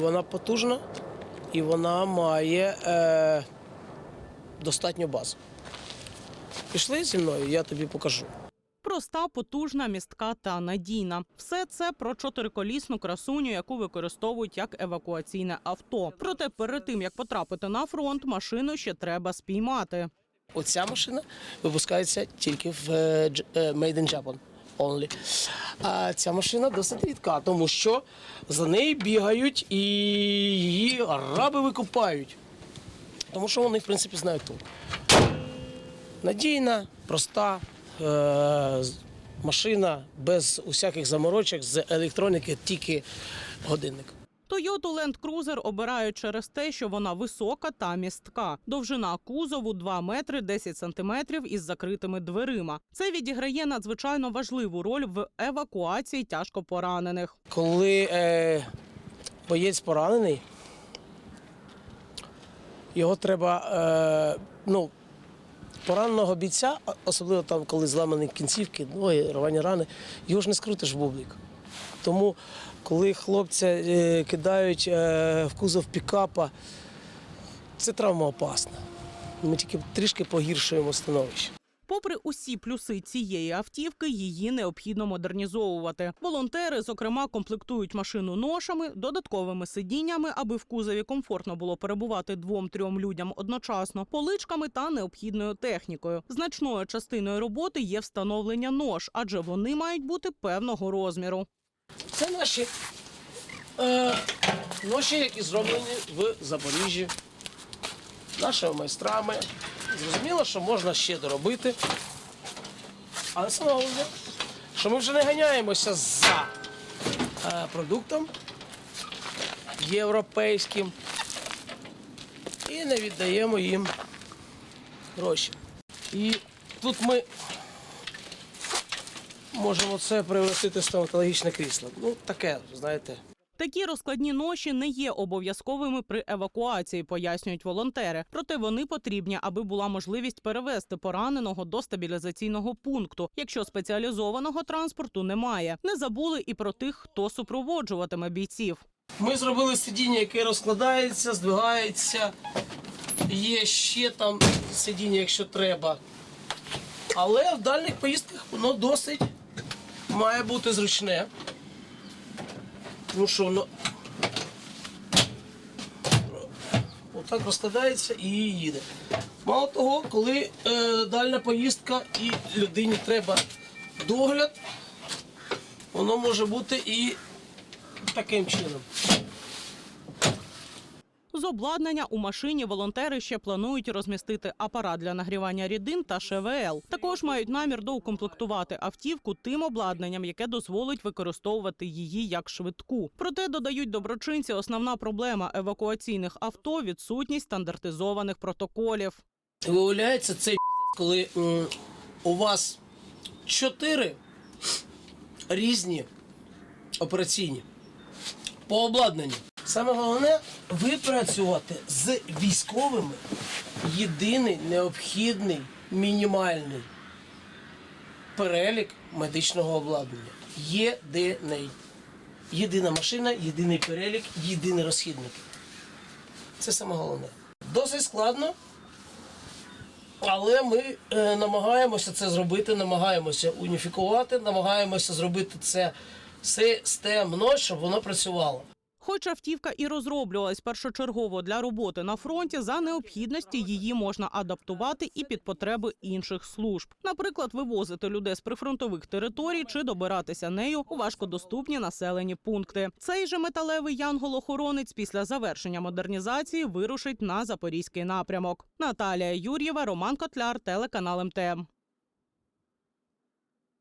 Вона потужна і вона має е, достатню базу. Пішли зі мною, я тобі покажу. Проста, потужна, містка та надійна. Все це про чотириколісну красуню, яку використовують як евакуаційне авто. Проте перед тим як потрапити на фронт, машину ще треба спіймати. Оця машина випускається тільки в е, е, Made in Japan only. А ця машина досить рідка, тому що за нею бігають і її араби викупають. Тому що вони, в принципі, знають тут. Надійна, проста е- машина без усяких заморочок, з електроніки, тільки годинник. Toyota Land Cruiser обирають через те, що вона висока та містка. Довжина кузову 2 метри 10 сантиметрів із закритими дверима. Це відіграє надзвичайно важливу роль в евакуації тяжко поранених. Коли е, боєць поранений, його треба, е, ну, пораненого бійця, особливо там, коли зламані кінцівки, ноги, рвані рани, його ж не скрутиш в бублик. Тому, коли хлопця е, кидають е, в кузов пікапа, це травма опасна. Ми тільки трішки погіршуємо становище. Попри усі плюси цієї автівки, її необхідно модернізовувати. Волонтери, зокрема, комплектують машину ношами, додатковими сидіннями, аби в кузові комфортно було перебувати двом-трьом людям одночасно, поличками та необхідною технікою. Значною частиною роботи є встановлення нож, адже вони мають бути певного розміру. Це наші е, ноші, які зроблені в Запоріжжі нашими майстрами. Зрозуміло, що можна ще доробити. Але саме головне, що ми вже не ганяємося за е, продуктом європейським і не віддаємо їм гроші. І тут ми можемо це в стоматологічне крісло. Ну, таке, знаєте. Такі розкладні ноші не є обов'язковими при евакуації, пояснюють волонтери. Проте вони потрібні, аби була можливість перевезти пораненого до стабілізаційного пункту, якщо спеціалізованого транспорту немає. Не забули і про тих, хто супроводжуватиме бійців. Ми зробили сидіння, яке розкладається, здвигається. Є ще там сидіння, якщо треба. Але в дальніх поїздках воно досить має бути зручне. Тому що воно отак розкладається і їде. Мало того, коли е, дальня поїздка і людині треба догляд, воно може бути і таким чином. З обладнання у машині волонтери ще планують розмістити апарат для нагрівання рідин та ШВЛ. Також мають намір доукомплектувати автівку тим обладнанням, яке дозволить використовувати її як швидку. Проте додають доброчинці, основна проблема евакуаційних авто відсутність стандартизованих протоколів. Виявляється, цей коли у вас чотири різні операційні по обладнанню. Саме головне випрацювати з військовими єдиний необхідний мінімальний перелік медичного обладнання. Єдиний. Єдина машина, єдиний перелік, єдиний розхідник. Це саме головне. Досить складно. Але ми е, намагаємося це зробити, намагаємося уніфікувати, намагаємося зробити це системно, щоб воно працювало. Хоч автівка і розроблювалась першочергово для роботи на фронті, за необхідності її можна адаптувати і під потреби інших служб. Наприклад, вивозити людей з прифронтових територій чи добиратися нею у важкодоступні населені пункти. Цей же металевий янгол-охоронець після завершення модернізації вирушить на запорізький напрямок. Наталія Юр'єва, Роман Котляр, телеканал МТМ.